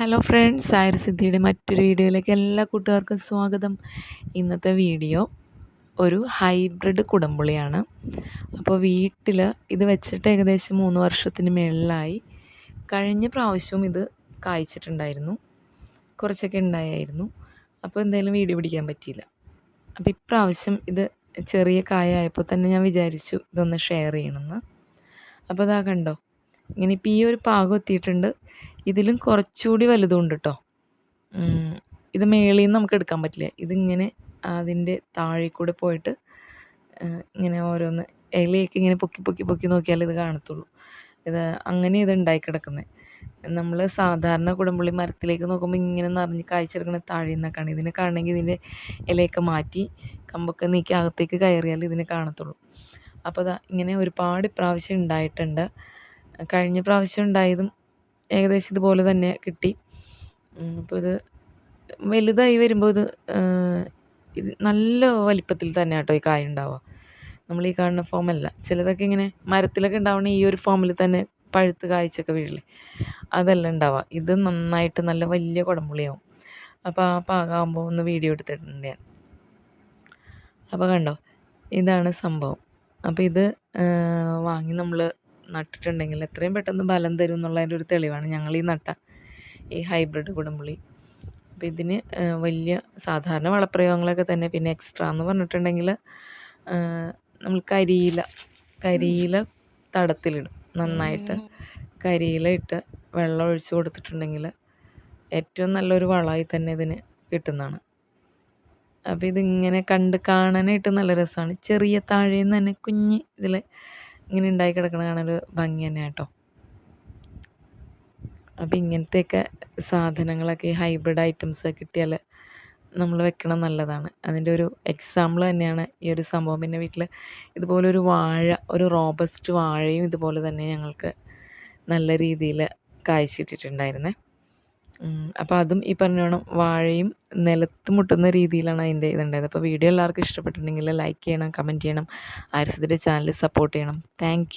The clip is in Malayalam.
ഹലോ ഫ്രണ്ട്സ് ആയുർ സിദ്ധിയുടെ മറ്റൊരു വീഡിയോയിലേക്ക് എല്ലാ കൂട്ടുകാർക്കും സ്വാഗതം. ഇന്നത്തെ വീഡിയോ ഒരു ഹൈബ്രിഡ് കുടംപുളിയാണ്. അപ്പോൾ വീട്ടിൽ ഇത് വെച്ചിട്ട് ഏകദേശം മൂന്ന് വർഷത്തിന് മുകളിലായി കഴിഞ്ഞ പ്രാവശ്യവും ഇത് കായ്ച്ചിട്ടുണ്ടായിരുന്നു. കുറച്ചൊക്കെ ഉണ്ടായിരുന്നു അപ്പോൾ എന്തായാലും വീഡിയോ പിടിക്കാൻ പറ്റിയില്ല. അപ്പോൾ ഇപ്രാവശ്യം ഇത് ചെറിയ കായായപ്പോൾ തന്നെ ഞാൻ വിചാരിച്ചു ഇതൊന്ന് ഷെയർ ചെയ്യണമെന്ന്. അപ്പോൾ ഇതാ കണ്ടോ ഇങ്ങനെ ഇപ്പോൾ ഈ ഒരു പാകം എത്തിയിട്ടുണ്ട്. ഇതിലും കുറച്ചുകൂടി വലുതുണ്ട് കേട്ടോ ഇത് മേളിൽ നിന്ന് നമുക്ക് എടുക്കാൻ പറ്റില്ല. ഇതിങ്ങനെ അതിന്റെ താഴെ കൂടെ പോയിട്ട് ഇങ്ങനെ ഓരോന്ന് ഇലയൊക്കെ ഇങ്ങനെ പൊക്കി പൊക്കി പൊക്കി നോക്കിയാൽ ഇത് കാണത്തുള്ളൂ. ഇത് അങ്ങനെ ഇത് ഉണ്ടായി കിടക്കുന്നത് നമ്മൾ സാധാരണ കുടംപുള്ളി മരത്തിലേക്ക് നോക്കുമ്പോൾ ഇങ്ങനെ നിറഞ്ഞ് കാഴ്ചെടുക്കണ താഴെ നിന്നൊക്കെയാണ് ഇതിനെ കാണണമെങ്കിൽ ഇതിന്റെ ഇലയൊക്കെ മാറ്റി കമ്പൊക്കെ നീക്കി അകത്തേക്ക് കയറിയാൽ ഇതിനെ കാണത്തുള്ളൂ. അപ്പോൾ ഇങ്ങനെ ഒരുപാട് പ്രാവശ്യം ഉണ്ടായിട്ടുണ്ട്. കഴിഞ്ഞ പ്രാവശ്യം ഉണ്ടായതും ഏകദേശം ഇതുപോലെ തന്നെ കിട്ടി. അപ്പോൾ ഇത് വലുതായി വരുമ്പോൾ ഇത് ഇത് നല്ല വലിപ്പത്തിൽ തന്നെ കേട്ടോ ഈ കായ ഉണ്ടാവുക. നമ്മൾ ഈ കാണുന്ന ഫോമല്ല ചിലതൊക്കെ ഇങ്ങനെ മരത്തിലൊക്കെ ഉണ്ടാവണ ഈ ഒരു ഫോമിൽ തന്നെ പഴുത്ത് കായ്ച്ചൊക്കെ വീഴില്ലേ അതല്ല ഉണ്ടാവുക. ഇത് നന്നായിട്ട് നല്ല വലിയ കുടംപുളിയാവും. അപ്പോൾ ആ പാകമാകുമ്പോൾ ഒന്ന് വീഡിയോ എടുത്തിട്ടുണ്ട് ഞാൻ അപ്പോൾ കണ്ടോ? ഇതാണ് സംഭവം. അപ്പോൾ ഇത് വാങ്ങി നമ്മൾ നട്ടിട്ടുണ്ടെങ്കിൽ എത്രയും പെട്ടെന്ന് ഫലം തരും എന്നുള്ളതിന്റെ ഒരു തെളിവാണ് ഞങ്ങൾ ഈ നട്ട ഈ ഹൈബ്രിഡ് കുടംപുളി. അപ്പോൾ ഇതിന് വലിയ സാധാരണ വളപ്രയോഗങ്ങളൊക്കെ തന്നെ. പിന്നെ എക്സ്ട്രാ എന്ന് പറഞ്ഞിട്ടുണ്ടെങ്കിൽ നമ്മൾ കരിയില കരിയില തടത്തിലിടും നന്നായിട്ട്. കരിയില ഇട്ട് വെള്ളം ഒഴിച്ച് കൊടുത്തിട്ടുണ്ടെങ്കിൽ ഏറ്റവും നല്ലൊരു വളമായി തന്നെ ഇതിന് കിട്ടുന്നതാണ്. അപ്പോൾ ഇതിങ്ങനെ കണ്ട് കാണാനായിട്ട് നല്ല രസമാണ്. ചെറിയ താഴേന്ന് തന്നെ കുഞ്ഞ് ഇതിൽ ഇങ്ങനെ ഉണ്ടായി കിടക്കണ കാണാനൊരു ഭംഗി തന്നെ കേട്ടോ അപ്പം ഇങ്ങനത്തെയൊക്കെ സാധനങ്ങളൊക്കെ ഈ ഹൈബ്രിഡ് ഐറ്റംസ് കിട്ടിയാൽ നമ്മൾ വെക്കണം നല്ലതാണ്. അതിന്റെ ഒരു എക്സാമ്പിൾ തന്നെയാണ് ഈ ഒരു സംഭവം. പിന്നെ വീട്ടിൽ ഇതുപോലൊരു വാഴ ഒരു റോബസ്റ്റ് വാഴയും ഇതുപോലെ തന്നെ ഞങ്ങൾക്ക് നല്ല രീതിയിൽ കായ്ച്ചിട്ടിട്ടുണ്ടായിരുന്നേ അപ്പോൾ അതും ഈ പറഞ്ഞോണം വാഴയും നിലത്ത് മുട്ടുന്ന രീതിയിലാണ് അതിന്റെ ഇതുണ്ടായത്. അപ്പോൾ വീഡിയോ എല്ലാവർക്കും ഇഷ്ടപ്പെട്ടിട്ടുണ്ടെങ്കിൽ ലൈക്ക് ചെയ്യണം കമന്റ് ചെയ്യണം ആരിസത്തിന്റെ ചാനൽ സപ്പോർട്ട് ചെയ്യണം. താങ്ക്